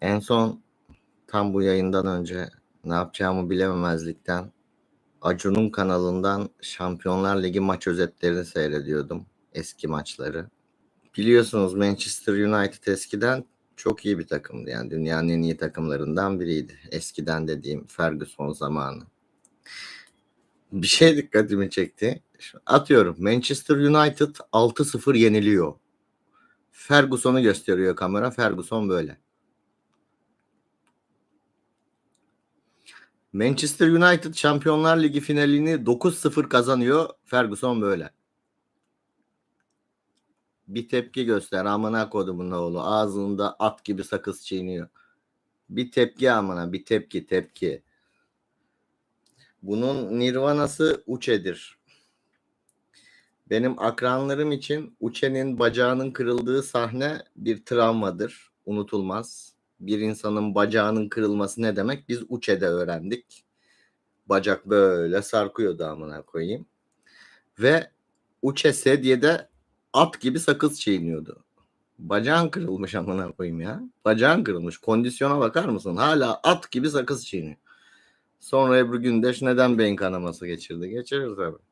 En son tam bu yayından önce ne yapacağımı bilememezlikten Acun'un kanalından Şampiyonlar Ligi maç özetlerini seyrediyordum. Eski maçları. Biliyorsunuz Manchester United eskiden çok iyi bir takımdı. Yani dünyanın en iyi takımlarından biriydi. Eskiden dediğim Ferguson zamanı. Bir şey dikkatimi çekti. Atıyorum Manchester United 6-0 yeniliyor. Ferguson'u gösteriyor kamera. Ferguson böyle. Manchester United Şampiyonlar Ligi finalini 9-0 kazanıyor. Ferguson böyle. Bir tepki göster amına kodumun oğlu. Ağzında at gibi sakız çiğniyor. Bir tepki amına bir tepki tepki. Bunun nirvanası Uçe'dir. Benim akranlarım için Uçe'nin bacağının kırıldığı sahne bir travmadır. Unutulmaz. Bir insanın bacağının kırılması ne demek? Biz Uçe'de öğrendik. Bacak böyle sarkıyordu amına koyayım. Ve Uçe Sedye'de at gibi sakız çiğniyordu. Bacağın kırılmış amına koyayım ya. Bacağın kırılmış. Kondisyona bakar mısın? Hala at gibi sakız çiğniyor. Sonra Ebru Gündeş neden beyin kanaması geçirdi? Geçirir tabii.